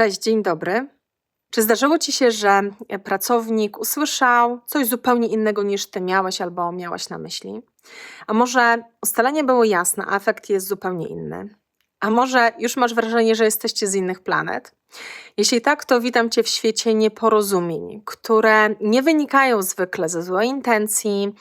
Cześć, dzień dobry. Czy zdarzyło ci się, że pracownik usłyszał coś zupełnie innego niż ty miałeś albo miałaś na myśli? A może ustalenie było jasne, a efekt jest zupełnie inny? A może już masz wrażenie, że jesteście z innych planet? Jeśli tak, to witam cię w świecie nieporozumień, które nie wynikają zwykle ze złej intencji,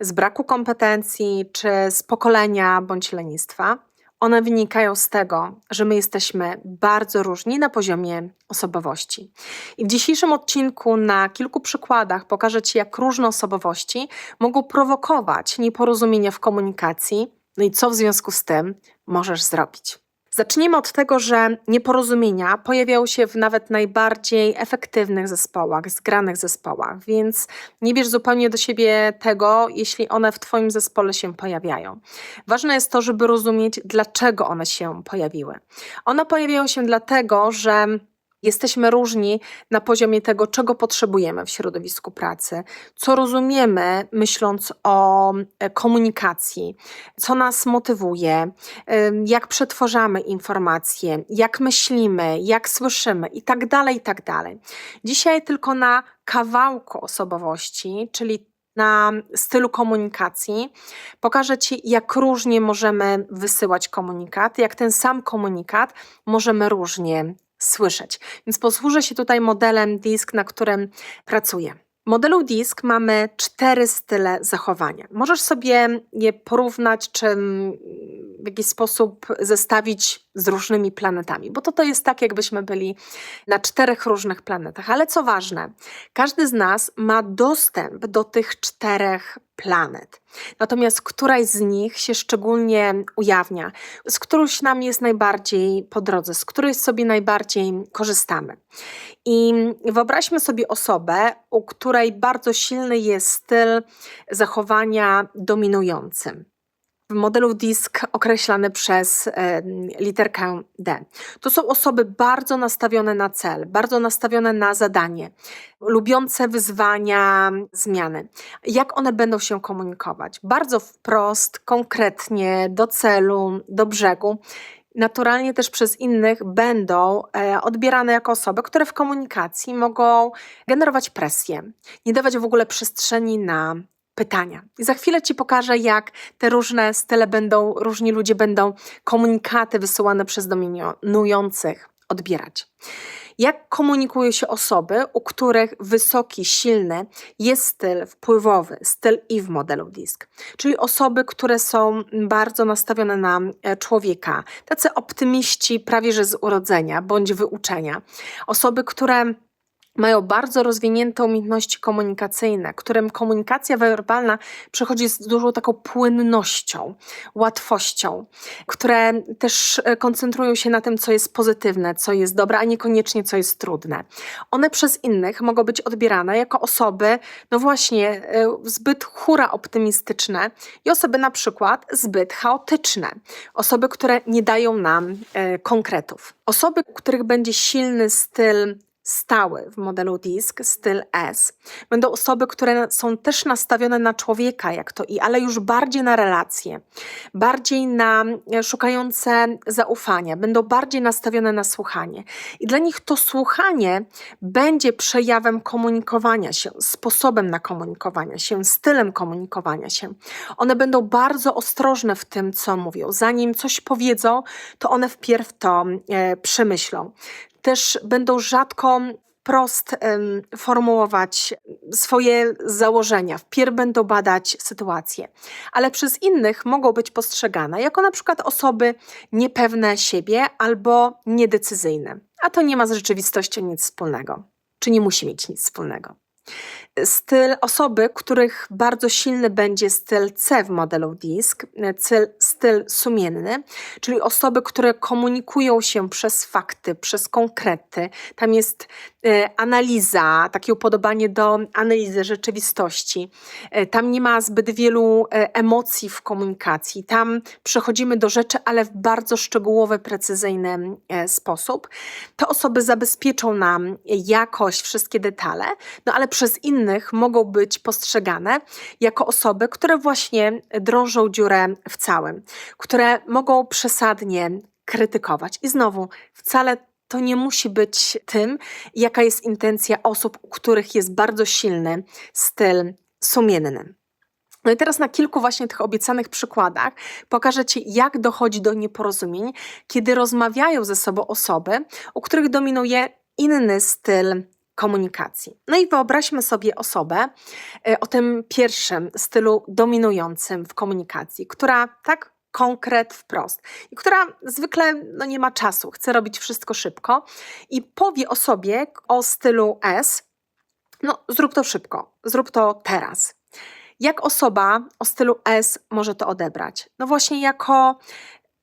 z braku kompetencji czy z pokolenia bądź lenistwa. One wynikają z tego, że my jesteśmy bardzo różni na poziomie osobowości. I w dzisiejszym odcinku na kilku przykładach pokażę Ci, jak różne osobowości mogą prowokować nieporozumienia w komunikacji, no i co w związku z tym możesz zrobić. Zacznijmy od tego, że nieporozumienia pojawiają się w nawet najbardziej efektywnych zespołach, zgranych zespołach, więc nie bierz zupełnie do siebie tego, jeśli one w Twoim zespole się pojawiają. Ważne jest to, żeby rozumieć, dlaczego one się pojawiły. One pojawiają się dlatego, że Jesteśmy różni na poziomie tego, czego potrzebujemy w środowisku pracy, co rozumiemy, myśląc o e, komunikacji, co nas motywuje, jak przetwarzamy informacje, jak myślimy, jak słyszymy itd. Tak itd. Tak Dzisiaj tylko na kawałku osobowości, czyli na stylu komunikacji. Pokażę Ci, jak różnie możemy wysyłać komunikat, jak ten sam komunikat możemy różnie słyszeć. Więc posłużę się tutaj modelem DISK, na którym pracuję. W modelu DISK mamy cztery style zachowania. Możesz sobie je porównać, czy w jakiś sposób zestawić z różnymi planetami, bo to, to jest tak, jakbyśmy byli na czterech różnych planetach. Ale co ważne, każdy z nas ma dostęp do tych czterech planet. Natomiast któraś z nich się szczególnie ujawnia, z którąś nam jest najbardziej po drodze, z której sobie najbardziej korzystamy. I wyobraźmy sobie osobę, u której bardzo silny jest styl zachowania dominujący w modelu DISK określany przez literkę D. To są osoby bardzo nastawione na cel, bardzo nastawione na zadanie, lubiące wyzwania, zmiany. Jak one będą się komunikować? Bardzo wprost, konkretnie, do celu, do brzegu naturalnie też przez innych będą e, odbierane jako osoby, które w komunikacji mogą generować presję, nie dawać w ogóle przestrzeni na pytania. Za chwilę Ci pokażę, jak te różne style będą, różni ludzie będą komunikaty wysyłane przez dominujących odbierać. Jak komunikują się osoby, u których wysoki, silny jest styl wpływowy, styl i w modelu DISK, czyli osoby, które są bardzo nastawione na e, człowieka, tacy optymiści prawie że z urodzenia bądź wyuczenia, osoby, które mają bardzo rozwinięte umiejętności komunikacyjne, którym komunikacja werbalna przychodzi z dużą taką płynnością, łatwością, które też e, koncentrują się na tym, co jest pozytywne, co jest dobre, a niekoniecznie co jest trudne. One przez innych mogą być odbierane jako osoby, no właśnie, e, zbyt hura optymistyczne i osoby na przykład zbyt chaotyczne. Osoby, które nie dają nam e, konkretów. Osoby, których będzie silny styl stały w modelu DISK, styl S. Będą osoby, które są też nastawione na człowieka, jak to i, ale już bardziej na relacje, bardziej na e, szukające zaufania, będą bardziej nastawione na słuchanie. I dla nich to słuchanie będzie przejawem komunikowania się, sposobem na komunikowanie się, stylem komunikowania się. One będą bardzo ostrożne w tym, co mówią. Zanim coś powiedzą, to one wpierw to e, przemyślą też będą rzadko prost formułować swoje założenia, wpierw będą badać sytuację, ale przez innych mogą być postrzegane jako na przykład osoby niepewne siebie albo niedecyzyjne. A to nie ma z rzeczywistością nic wspólnego, czy nie musi mieć nic wspólnego styl osoby, których bardzo silny będzie styl C w modelu DISK, styl, styl sumienny, czyli osoby, które komunikują się przez fakty, przez konkrety. Tam jest e, analiza, takie upodobanie do analizy rzeczywistości. E, tam nie ma zbyt wielu e, emocji w komunikacji. Tam przechodzimy do rzeczy, ale w bardzo szczegółowy, precyzyjny sposób. Te osoby zabezpieczą nam jakość, wszystkie detale, no ale przez inne innych mogą być postrzegane jako osoby, które właśnie drążą dziurę w całym, które mogą przesadnie krytykować. I znowu, wcale to nie musi być tym, jaka jest intencja osób, u których jest bardzo silny styl sumienny. No i teraz na kilku właśnie tych obiecanych przykładach pokażę Ci, jak dochodzi do nieporozumień, kiedy rozmawiają ze sobą osoby, u których dominuje inny styl komunikacji. No i wyobraźmy sobie osobę e, o tym pierwszym stylu dominującym w komunikacji, która tak konkret wprost i która zwykle no, nie ma czasu, chce robić wszystko szybko i powie o sobie o stylu S, no zrób to szybko, zrób to teraz. Jak osoba o stylu S może to odebrać? No właśnie jako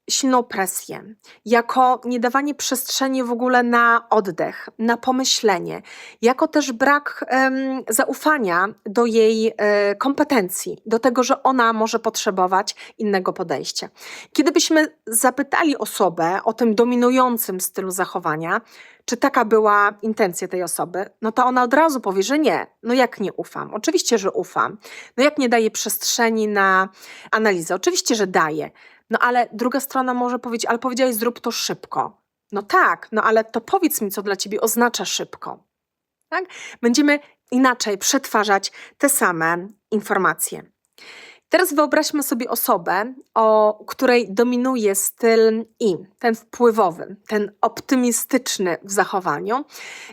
silną presję, jako niedawanie przestrzeni w ogóle na oddech, na pomyślenie, jako też brak um, zaufania do jej e, kompetencji, do tego, że ona może potrzebować innego podejścia. Kiedybyśmy zapytali osobę o tym dominującym stylu zachowania, czy taka była intencja tej osoby, no to ona od razu powie, że nie. No jak nie ufam? Oczywiście, że ufam. No jak nie daje przestrzeni na analizę? Oczywiście, że daje. No ale druga strona może powiedzieć, ale powiedziałeś, zrób to szybko. No tak, no ale to powiedz mi, co dla ciebie oznacza szybko. Tak? Będziemy inaczej przetwarzać te same informacje. Teraz wyobraźmy sobie osobę, o której dominuje styl I, ten wpływowy, ten optymistyczny w zachowaniu.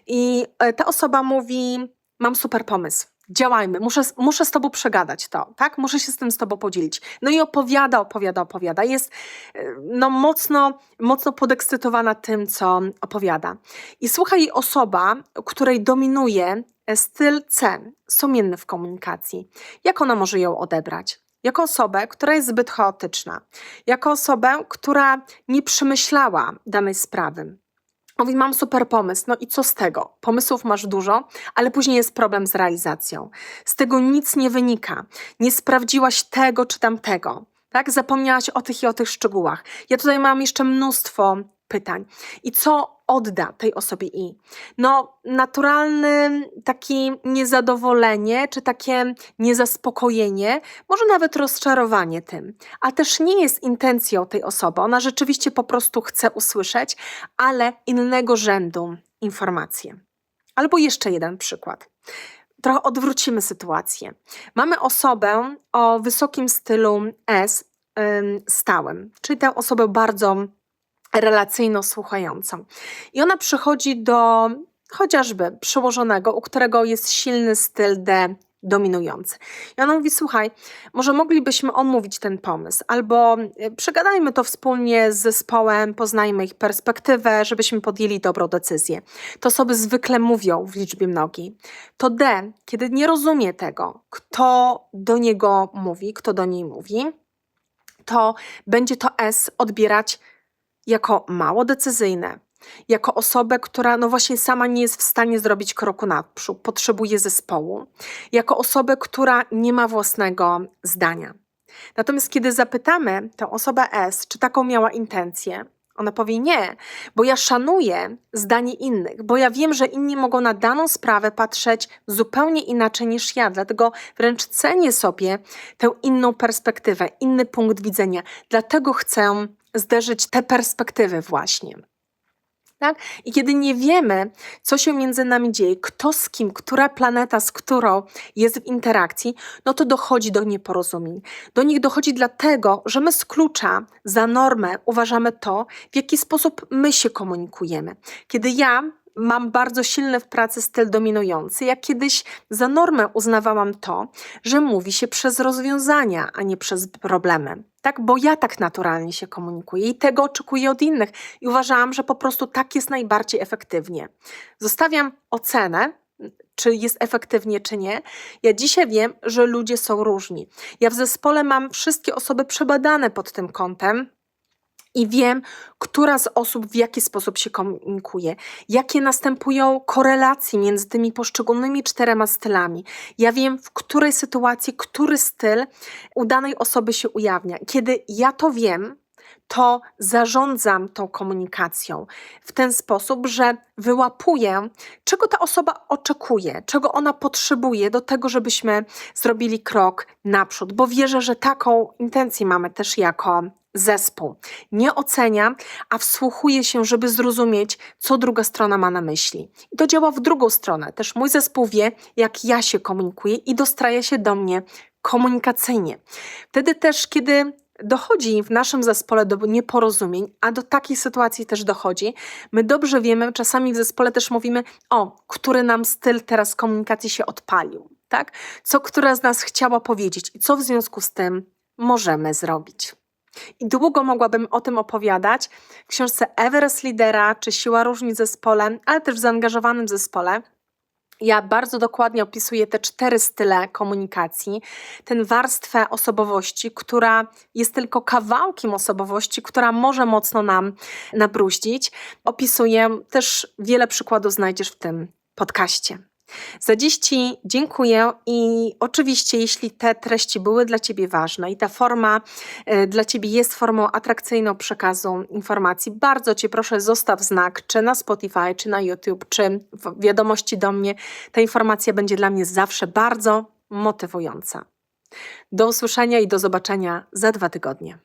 I e, ta osoba mówi: Mam super pomysł działajmy, muszę, muszę z tobą przegadać to, tak? Muszę się z tym z tobą podzielić. No i opowiada, opowiada, opowiada. Jest e, no mocno, mocno podekscytowana tym, co opowiada. I słucha jej osoba, której dominuje styl C, sumienny w komunikacji. Jak ona może ją odebrać? Jako osobę, która jest zbyt chaotyczna, jako osobę, która nie przemyślała danej sprawy, Mówi, mam super pomysł, no i co z tego? Pomysłów masz dużo, ale później jest problem z realizacją. Z tego nic nie wynika. Nie sprawdziłaś tego czy tamtego. Tak? Zapomniałaś o tych i o tych szczegółach. Ja tutaj mam jeszcze mnóstwo pytań. I co odda tej osobie i? No, naturalne takie niezadowolenie, czy takie niezaspokojenie, może nawet rozczarowanie tym, a też nie jest intencją tej osoby. Ona rzeczywiście po prostu chce usłyszeć, ale innego rzędu informacje. Albo jeszcze jeden przykład. Trochę odwrócimy sytuację. Mamy osobę o wysokim stylu S, stałym, czyli tę osobę bardzo relacyjno słuchającą. I ona przychodzi do chociażby przełożonego, u którego jest silny styl D dominujący. I ona mówi: Słuchaj, może moglibyśmy omówić ten pomysł, albo e, przegadajmy to wspólnie z zespołem, poznajmy ich perspektywę, żebyśmy podjęli dobrą decyzję. To osoby zwykle mówią w liczbie mnogiej. To D, kiedy nie rozumie tego, kto do niego mówi, kto do niej mówi, to będzie to S odbierać jako mało decyzyjne, jako osobę, która no właśnie sama nie jest w stanie zrobić kroku naprzód, potrzebuje zespołu, jako osobę, która nie ma własnego zdania. Natomiast kiedy zapytamy tę osobę S, czy taką miała intencję, ona powie nie, bo ja szanuję zdanie innych, bo ja wiem, że inni mogą na daną sprawę patrzeć zupełnie inaczej niż ja, dlatego wręcz cenię sobie tę inną perspektywę, inny punkt widzenia. Dlatego chcę zderzyć te perspektywy właśnie. Tak? I kiedy nie wiemy, co się między nami dzieje, kto z kim, która planeta z którą jest w interakcji, no to dochodzi do nieporozumień. Do nich dochodzi dlatego, że my z klucza za normę uważamy to, w jaki sposób my się komunikujemy. Kiedy ja mam bardzo silny w pracy styl dominujący. Ja kiedyś za normę uznawałam to, że mówi się przez rozwiązania, a nie przez problemy. Tak, bo ja tak naturalnie się komunikuję i tego oczekuję od innych i uważałam, że po prostu tak jest najbardziej efektywnie. Zostawiam ocenę, czy jest efektywnie, czy nie. Ja dzisiaj wiem, że ludzie są różni. Ja w zespole mam wszystkie osoby przebadane pod tym kątem i wiem, która z osób w jaki sposób się komunikuje, jakie następują korelacje między tymi poszczególnymi czterema stylami. Ja wiem, w której sytuacji, który styl u danej osoby się ujawnia. Kiedy ja to wiem, to zarządzam tą komunikacją w ten sposób, że wyłapuję, czego ta osoba oczekuje, czego ona potrzebuje do tego, żebyśmy zrobili krok naprzód, bo wierzę, że taką intencję mamy też jako zespół. Nie ocenia, a wsłuchuje się, żeby zrozumieć, co druga strona ma na myśli. I to działa w drugą stronę. Też mój zespół wie, jak ja się komunikuję i dostraja się do mnie komunikacyjnie. Wtedy też, kiedy dochodzi w naszym zespole do nieporozumień, a do takiej sytuacji też dochodzi, my dobrze wiemy, czasami w zespole też mówimy, o, który nam styl teraz komunikacji się odpalił, tak? Co która z nas chciała powiedzieć i co w związku z tym możemy zrobić. I długo mogłabym o tym opowiadać w książce Everest Lidera czy Siła różnic zespole, ale też w zaangażowanym zespole. Ja bardzo dokładnie opisuję te cztery style komunikacji, tę warstwę osobowości, która jest tylko kawałkiem osobowości, która może mocno nam nabruździć. Opisuję też wiele przykładów znajdziesz w tym podcaście. Za dziś Ci dziękuję i oczywiście, jeśli te treści były dla Ciebie ważne i ta forma y, dla Ciebie jest formą atrakcyjną przekazu informacji, bardzo Cię proszę, zostaw znak, czy na Spotify, czy na YouTube, czy w wiadomości do mnie. Ta informacja będzie dla mnie zawsze bardzo motywująca. Do usłyszenia i do zobaczenia za dwa tygodnie.